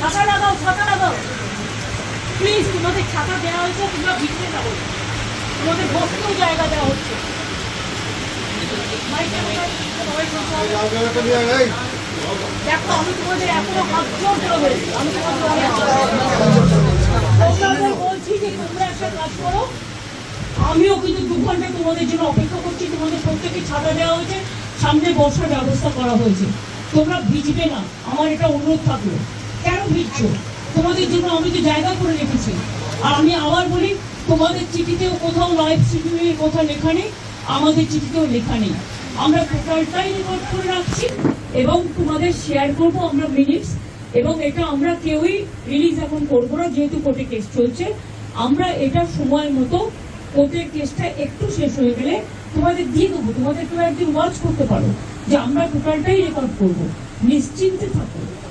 ছাতা লাগাও ছাতা লাগাও। প্লিজ তোমাদের ছাতা দেওয়া হয়েছে, তোমরা ভিতরে যাব তোমাদের বসতেও জায়গা দেওয়া হচ্ছে। দেখো, আমি তোমাদের হাত জোর করে আমি তোমাদের বলছি যে তোমরা একটা কাজ করো। আমিও কিন্তু দু ঘণ্টা তোমাদের জন্য অপেক্ষা করছি। তোমাদের প্রত্যেকে ছাতা দেওয়া হয়েছে। সামনে বসার ব্যবস্থা করা হয়েছে। তোমরা ভিজবে না। আমার এটা অনুরোধ থাকল। কেন ভিজছো তোমাদের জন্য আমি তো জায়গা করে রেখেছি। আর আমি আবার বলি, তোমাদের চিঠিতেও কোথাও লাইভ স্ট্রিমিংয়ের কথা লেখা নেই, আমাদের চিঠিতেও লেখা নেই। আমরা টোটালটাই রেকর্ড করে রাখছি এবং তোমাদের শেয়ার করব আমরা মিনিটস এবং এটা আমরা কেউই রিলিজ এখন করব না, যেহেতু কোর্টে কেস চলছে। আমরা এটা সময় মতো কোর্টের কেসটা একটু শেষ হয়ে গেলে তোমাদের দিয়ে দেবো, তোমাদের কেউ একদিন ওয়াচ করতে পারো যে আমরা টোটালটাই রেকর্ড করব। নিশ্চিন্তে থাকো।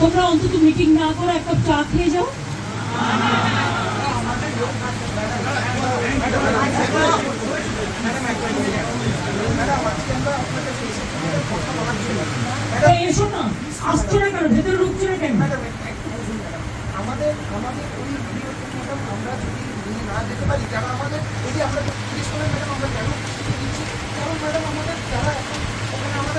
তোমরা অন্তত মিটিং না করে একটা চা খেয়ে যাও। এসো না আমাদের আমাদের ওই আমরা যদি নিয়ে না যেতে পারি যারা আমাদের, যদি আমরা ম্যাডাম, আমরা কেন কারণ ম্যাডাম, আমাদের যারা ওখানে আমাদের ব্যাটসম্যানরা বন্ধুরা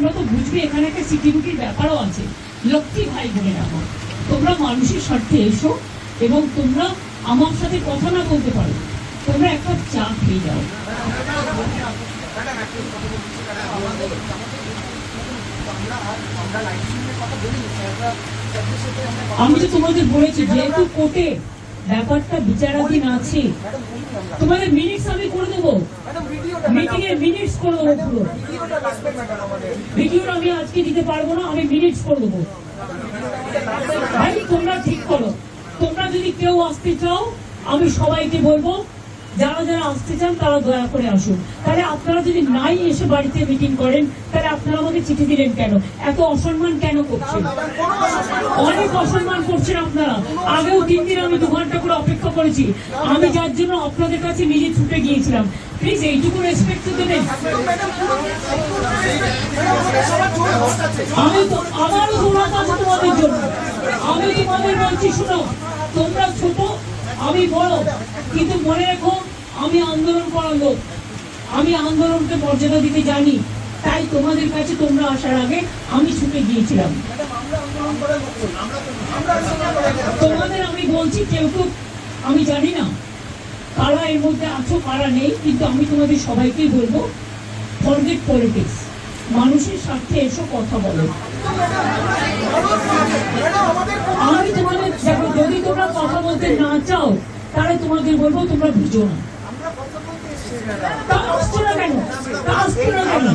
তোমরা তো বুঝবে, এখানে একটা সিকিউরিটির ব্যাপারও আছে। লক্ষ্মী ভাই বোনের আমার তোমরা মানুষের স্বার্থে এসো এবং তোমরা আমার সাথে কথা না বলতে পারো। তোমরা একটা চা খেয়ে যাও। আমি তো তোমাদের বলেছি, যেহেতু কোর্টে ব্যাপারটা বিচারাধীন আছে, তোমাদের মিনিটস আমি করে দেবো ম্যাডাম ভিডিওটা মিটিং এর মিনিটস করে দেবো পুরো। ভিডিওটা আমি আজকে দিতে পারব না, আমি মিনিটস করে দেবো। ভাই, তোমরা ঠিক করো। তোমরা যদি কেউ আসতে চাও, আমি সবাইকে বলব, যারা যারা আসতে চান, তারা দয়া করে আসুন। তাহলে আপনারা যদি নাই এসে বাড়িতে মিটিং করেন, তাহলে আপনারা আমাকে চিঠি দিলেন কেন? এত অসম্মান কেন করছেন? অনেক অসম্মান করছেন আপনারা। আগেও তিন দিন আমি দু ঘণ্টা করে অপেক্ষা করেছি। আমি যার জন্য আপনাদের কাছে নিজে ছুটে গিয়েছিলাম। প্লিজ এইটুকু রেসপেক্ট তো দেবেন। আমি তো, আমারও দৌড়াতে আছে তোমাদের জন্য। আমি তোমাদের বলছি শোনো, তোমরা ছোট, আমি বড়। কিন্তু মনে রেখো, আমি আন্দোলন করার লোক। আমি আন্দোলনকে মর্যাদা দিতে জানি। তাই তোমাদের কাছে তোমরা আসার আগে আমি ছুটে গিয়েছিলাম। তোমাদের আমি বলছি, কেউ কেউ, আমি জানি না। কারা এর মধ্যে আছো কারা নেই, কিন্তু আমি তোমাদের সবাইকেই বলব ফরগেট পলিটিক্স মানুষের স্বার্থে এসো, কথা বলো। আমি তোমাদের দেখো, যদি তোমরা কথা বলতে না চাও, তাহলে তোমাদের বলব তোমরা ভিজো না। তা আসছো না কেন? তা আসছো না কেন?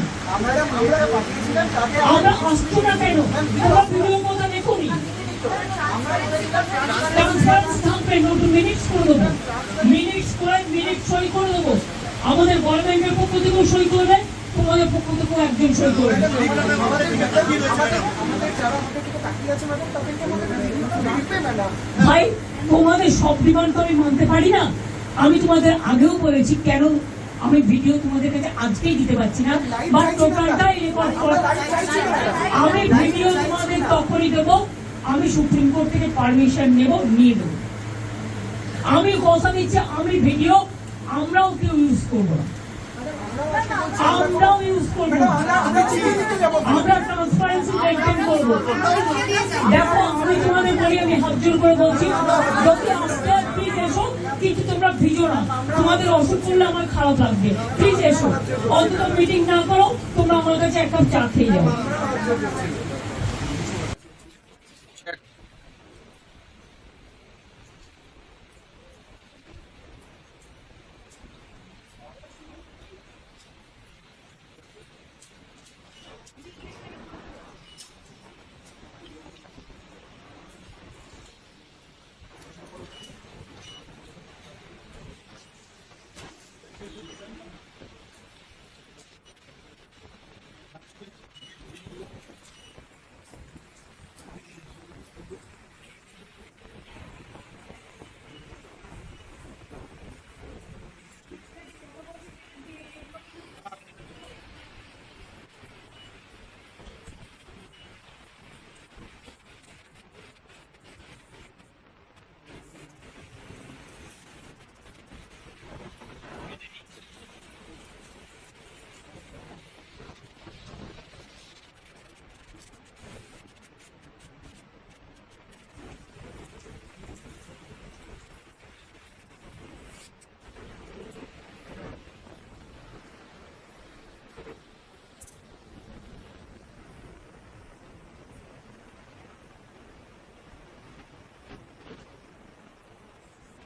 আমরা আসছো না কেন? তোমরা ভিডিও কথা দেখোনি করে মিনিট সই করে দেবো। আমাদের গভর্নমেন্টের পক্ষ থেকেও সই করবে তোমাদের পক্ষ থেকেও একজন সই করবে ভাই, তোমাদের সব ডিমান্ড তো আমি মানতে পারি না। আমি তোমাদের আগেও বলেছি, কেন আমি ভিডিও তোমাদের কাছে আজকেই দিতে পারছি না, বা টোটালটাই রেকর্ড করা। আমি ভিডিও তোমাদের তখনই দেবো, আমি সুপ্রিম কোর্ট থেকে পারমিশন নেব, নিয়ে আমি কথা দিচ্ছি, আমি ভিডিও আমরাও কেউ ইউজ করব না। আমরাও ইউজ আমরা দেখো, আমি তোমাদের বলি, আমি করে আসতে এসো তোমরা ভিজো না। তোমাদের অসুখ করলে আমার খারাপ লাগবে। প্লিজ এসো। অন্তত মিটিং না করো, তোমরা আমার কাছে এক কাপ চা খেয়ে যাও।